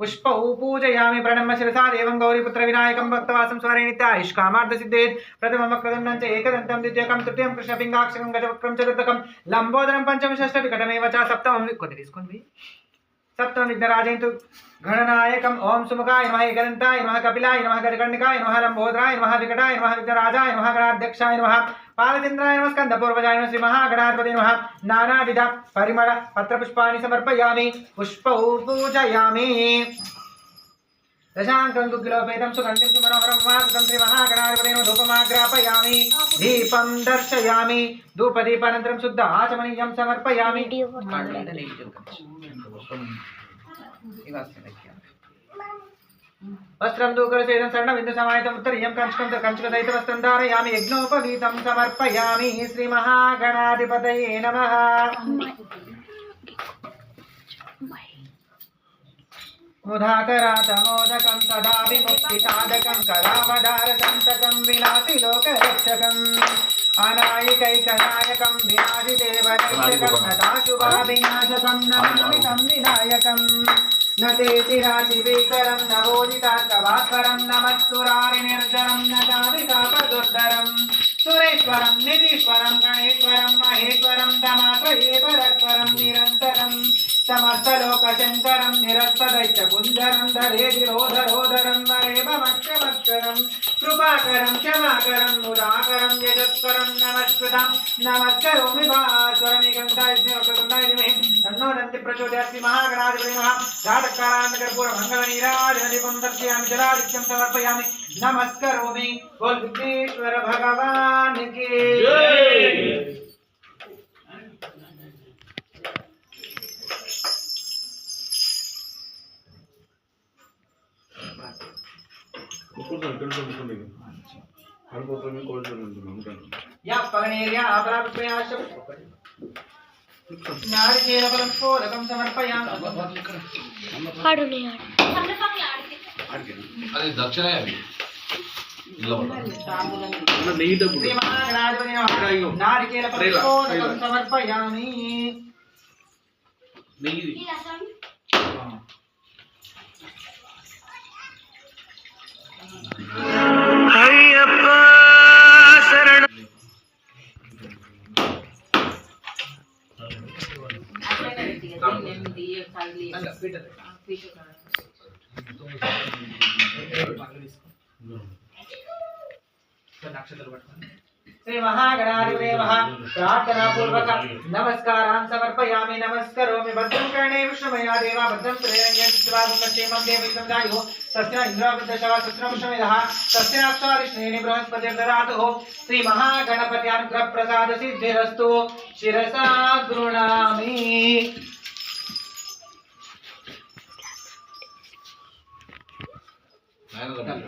పుష్పౌ పూజయామి ప్రణమ్య శిరసా దేవం గౌరీపుత్ర వినాయకం భక్తవాసం స్వరే నిత్యాయుష్కామార్థ సిద్ధేత్ ప్రథమం వక్రదండం చ ఏకదంతం ద్వితీయకం తృతీయం కృష్ణపింగాక్షరం గజవక్రం చతుర్థకం లంబోదరం పంచమ షష్ఠ వికటమేవ చ సప్తమం. వి- కొన్ని తీసుకోండి. సప్తమ విఘ్నరాజయంతు గణనాయకం ఓం సుముఖాయ నమః ఏకదంతాయ నమః కపిలాయ నమః గజకర్ణికాయ నమః లంబోదరాయ నమః వికటాయ నమః విఘ్నరాజాయ నమః గణాధ్యక్షాయ నమః పాలచంద్రాయ నమః స్కందపూర్వజాయ నమః శ్రీ మహాగణాధిపతి నమః నానావిధ పరిమళ పత్రపుష్పాణి సమర్పయామి పుష్పౌ పూజయామి దశాంకం గుగ్గిలోపేతం సుగంధిం సుమనోహరం వాసుతం శ్రీ మహాగణాధిపతిను ధూపమాగ్రాపయామి. దీపం దర్శయామి. ధూపదీపానంతరం శుద్ధ ఆచమనీయం సమర్పయామి. వస్త్రం దూకరు చేయడం సరణ విందు సమాయతం ఉత్తరీయం కంచుకం కంచుక దైత వస్త్రం ధారయామి. యజ్ఞోపవీతం సమర్పయామి. శ్రీ మహాగణాధిపతయే నమః. ముధాకరాతమోదకం సదా విముక్తితాదకం కళావధారతంతకం వినాతి లోకరక్షకం అనాయికైకనాయకం వినాదిదేవదక్షకం సదాశుభావినాశకం నమామి తం వినాయకం నతేతి రాశివీకరం నవోదితాత్కవాస్వరం నమస్సురారి నిర్జరం నదాదితాపదుర్ధరం సురేశ్వరం నిధీశ్వరం గణేశ్వరం మహేశ్వరం తమాశ్రయే పరస్పరం నిరంతరం కుంజరం ధరేది రోధరోధరం వరేమక్షమక్షరం కృపాకరం క్షమాకరం ముదాకరం యజత్వరం నమస్కృతం. నమస్కరోమి భాస్వరమికంతాయ తన్నో నంది ప్రచోదయాస్మి మహాగణాధిపతి మహా జాతకారాంతకర్పూర మంగళ నీరాజన దీపం దర్శయామి జలాదిత్యం సమర్పయామి. నమస్కరోమి బోల్ విఘ్నేశ్వర हर पेपर में कॉल या पगनेर या अपराध प्रयास नारकेल फलं पोलकं समर्पयामि हाडू नहीं हाडू हमने पानी आड़ के अरे दक्षिण है अभी मतलब नहीं तो नारकेल फलं पोलकं समर्पयामि नहीं श्री महागणाधिदेवः प्रार्थनापूर्वक नमस्कारान् समर्पयामि, नमस्करोमि। बद्धं कर्णे विष्णुमया देवा, बद्धं श्रेयङ्गेमं देवितं दायुः तस्य इन्द्रावृद्धशवा सुश्रमशमिदः तस्याक्षारिष्णेनि बृहस्पतिर्दधातुः श्रीमहागणपत्यानुग्रहप्रसादसिद्धिरस्तु शिरसा गृणामि। I don't know.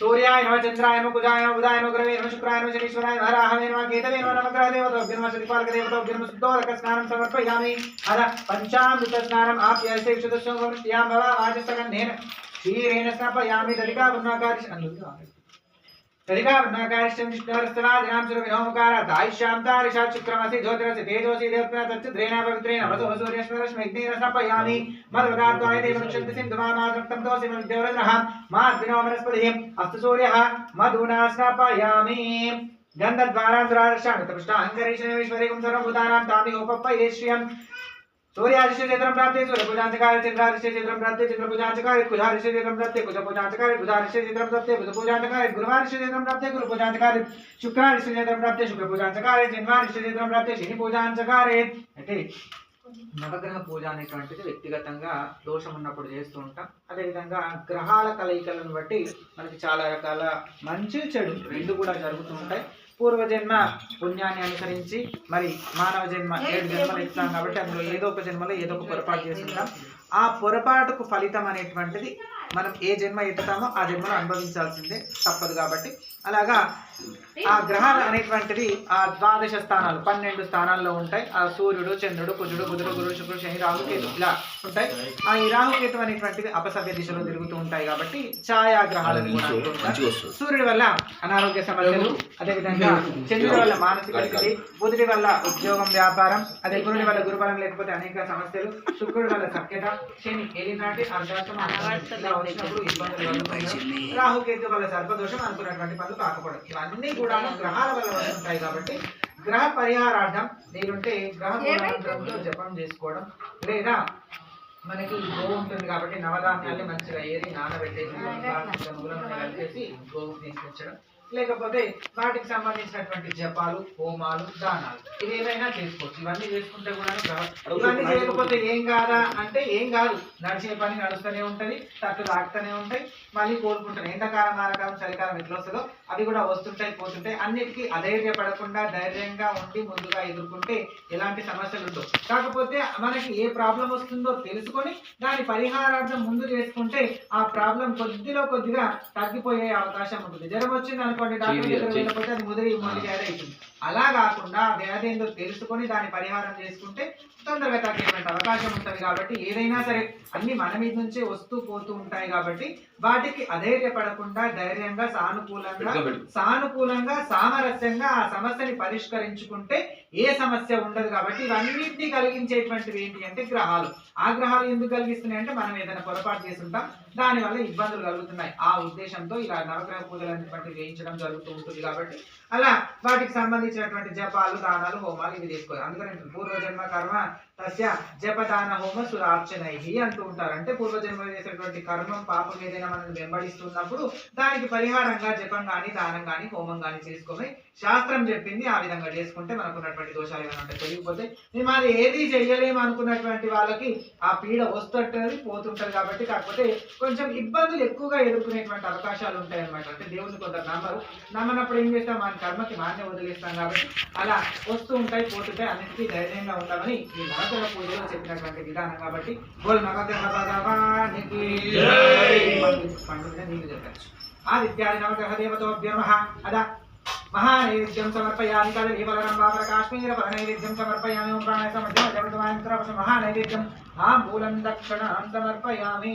సూర్యాయ నమ చంద్రాయ నమ కుజాయ నమ బుధాయ నమ గురవే నమ శుక్రాయ నమ శనీశ్వరాయ నమ రాహవే నమ కేతవే నమ నవగ్రహ దేవతోభ్యం నమ శనిపాలక దేవతోభ్యం నమ శుద్ధోదక స్నానం సమర్పయామి అద పంచామృత స్నానం ఆప్యాయసే విశుద్ధస్వం భవ వాచసగంధేన క్షీరేణ స్నాపయామి దలికా వర్ణాకారి దలికా వర్ణాకారిష్టం ्यामदारिशाचिक्रमसि ज्योतिरसि तेजोसि देवत्रेण पवित्रेण वसु वसूर्यश्वरश्मेघ्नेन स्थापयामि मद्वदात्वाय देवक्षन्ति सिन्धु मा मातृप्तं दोषि मद्देवरजनः माद्विनो वनस्पतिः अस्तु सूर्यः मधुना स्थापयामि गन्धद्वारां सुरारक्षामि तपष्टा अङ्गरीशनैश्वरीकं सर्वभूतानां तामिहोपप्पयेश्रियम् सूर्यादिश्य क्षेत्र प्राप्त सूर्य पूजांचकार चंद्रादिश्य क्षेत्र प्राप्त चंद्र पूजा कुजादिश्य क्षेत्र प्राप्त कुज पूजांचकार कुजादिश्य क्षेत्र प्राप्त कुज पूजांचकार क्षेत्र प्राप्त गुरु पूजांचकार शुक्रादिश्य क्षेत्र प्राप्त शुक्र पूजांचकार चंद्रादिश्य क्षेत्र प्राप्त शनि నవగ్రహ పూజ అనేటువంటిది వ్యక్తిగతంగా దోషం ఉన్నప్పుడు చేస్తూ ఉంటాం. అదేవిధంగా గ్రహాల కలయికలను బట్టి మనకి చాలా రకాల మంచి చెడు రెండు కూడా జరుగుతూ ఉంటాయి. పూర్వజన్మ పుణ్యాన్ని అనుసరించి మరి మానవ జన్మ ఏడు జన్మలు ఇస్తాం కాబట్టి అందులో ఏదో ఒక జన్మలో ఏదో ఒక పొరపాటు చేస్తుంటాం ఆ పొరపాటుకు ఫలితం అనేటువంటిది మనం ఏ జన్మ ఎత్తుతామో ఆ జన్మను అనుభవించాల్సిందే తప్పదు కాబట్టి అలాగా ఆ గ్రహాలు అనేటువంటిది ఆ ద్వాదశ స్థానాలు పన్నెండు స్థానాల్లో ఉంటాయి ఆ సూర్యుడు చంద్రుడు కుజుడు బుధుడు గురుడు శుక్రుడు శని రాహుకేతు ఇలా ఉంటాయి ఆ ఈ రాహుకేతు అనేటువంటివి అపసవ్య దిశలో తిరుగుతూ ఉంటాయి కాబట్టి. మంచిగా వస్తుంది సూర్యుడి వల్ల అనారోగ్య సమస్యలు అదేవిధంగా చంద్రుడి వల్ల మానసిక స్థితి బుధుడి వల్ల ఉద్యోగం వ్యాపారం అదే గురుడి వల్ల గురుబలం లేకపోతే అనేక సమస్యలు శుక్రుడి వల్ల సఖ్యత శని ఏలినాటి ఇలా వచ్చినప్పుడు ఇబ్బందులు. రాహుకేతు వల్ల సర్పదోషం అనుకున్నటువంటి పనులు కాకపోవడం. ఇవన్నీ కూడా గ్రహాల వల్ల వస్తుంటాయి కాబట్టి గ్రహ పరిహారార్థం మీరుంటే గ్రహ పురాణంతో జపం చేసుకోవడం. లేదా మనకి గోవు ఉంటుంది కాబట్టి నవధాన్యాల్ని మంచిగా ఏరి నానబెట్టేసి కలిపేసి గోవుకు తీసుకొచ్చడం. లేకపోతే వాటికి సంబంధించినటువంటి జపాలు హోమాలు దానాలు. ఇవి చేసుకోవచ్చు. ఇవన్నీ చేసుకుంటే కూడా ఇవన్నీ చేయకపోతే ఏం కాదా అంటే ఏం కాదు. నడిచే పని నడుస్తూనే ఉంటుంది తట్టు తాకుతూనే ఉంటాయి మళ్ళీ కోరుకుంటారు ఎండాకాలం వారకాలం చలికాలం ఎట్లా వస్తుందో అవి కూడా వస్తుంటాయి పోతుంటాయి. అన్నిటికీ అధైర్యపడకుండా ధైర్యంగా ఉండి ముందుగా ఎదుర్కొంటే ఎలాంటి సమస్యలు ఉండవు. కాకపోతే మనకి ఏ ప్రాబ్లం వస్తుందో తెలుసుకొని దాని పరిహారార్థం ముందు చేసుకుంటే ఆ ప్రాబ్లం కొద్దిలో కొద్దిగా తగ్గిపోయే అవకాశం ఉంటుంది. జ్వరం వచ్చింది అనుకోండి డాక్టర్ అది ముదిరి మొదటి వ్యాధి అవుతుంది. అలా కాకుండా వ్యాధి ఏందో తెలుసుకొని దాని పరిహారం చేసుకుంటే తొందరగా తగ్గేటువంటి అవకాశం ఉంటుంది కాబట్టి ఏదైనా సరే అన్ని మన మీద నుంచే వస్తూ పోతూ ఉంటాయి కాబట్టి వాటికి అధైర్యపడకుండా ధైర్యంగా సానుకూలంగా. సానుకూలంగా సామరస్యంగా ఆ సమస్యని పరిష్కరించుకుంటే ఏ సమస్య ఉండదు కాబట్టి ఇవన్నింటినీ కలిగించేటువంటివి ఏంటి అంటే గ్రహాలు. ఆ గ్రహాలు ఎందుకు కలిగిస్తున్నాయి అంటే మనం ఏదైనా పొరపాటు చేస్తుంటాం దానివల్ల ఇబ్బందులు కలుగుతున్నాయి. ఆ ఉద్దేశంతో ఇలా నవగ్రహ పూజలు అనేటువంటివి వేయించడం జరుగుతూ ఉంటుంది కాబట్టి అలా వాటికి సంబంధించినటువంటి జపాలు దానాలు హోమాలు ఇవి తీసుకోవాలి. అందుకని పూర్వజన్మ కర్మ తస్య జపదాన హోమ సురార్చనై అంటూ ఉంటారు అంటే పూర్వజన్మ చేసినటువంటి కర్మం పాపం ఏదైనా మనల్ని వెంబడిస్తున్నప్పుడు దానికి పరిహారంగా జపం కానీ దానం కానీ హోమం కానీ చేసుకోమని శాస్త్రం చెప్పింది. ఆ విధంగా చేసుకుంటే మనకు ఉన్నటువంటి దోషాలు ఏమైనా ఉంటే మేము అది ఏది చేయలేము అనుకున్నటువంటి వాళ్ళకి ఆ పీడ వస్తుంటది పోతుంటది కాబట్టి కాకపోతే కొంచెం ఇబ్బందులు ఎక్కువగా ఎదుర్కొనేటువంటి అవకాశాలు ఉంటాయి అన్నమాట అంటే దేవుని కొందరు నమ్మరు. నమ్మనప్పుడు ఏం చేస్తాం? మన కర్మకి మాన్య వదిలేస్తాం కాబట్టి అలా వస్తూ ఉంటాయి పోతుంటాయి. అన్నిటికీ ధైర్యంగా ఉండమని ఈ పూజలో చెప్పినటువంటి విధానం కాబట్టి బోల్ నవగ్రహ భగవానికి పండుగ నీకు చెప్పచ్చు ఆదిత్యాది నవగ్రహ దేవతోభ్య నమః అదా మహానైవేద్యం సమర్పయామి కదలీఫలం వాపర కాశ్మీర ఫల నైవేద్యం సమర్పయామి ఓం ప్రాణాయ సమర్థం మహానైవేద్యం ఆ మూలం దక్షిణాం సమర్పయామి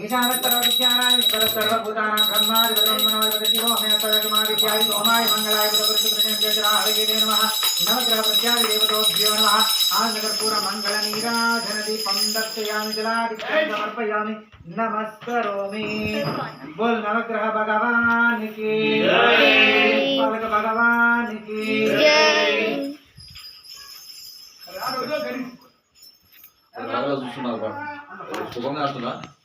ఈశానస్తర్వవిద్యానాం ఈశ్వరసర్వభూతానాం బ్రహ్మాదిపదమనోదిపద శివో మే సర్వమాదిత్యాది సోమాయ మంగళాయ బుధపురుషుకృష్ణేశ్వరాయ నమః నవగ్రహ ప్రత్యాది దేవతోభ్యో నమః ఆనగర్పూర మంగళ నీరాజన దీపం దర్శయామి జలాదిత్యం సమర్పయామి నమస్కరోమి బోల్ నవగ్రహ భగవానికి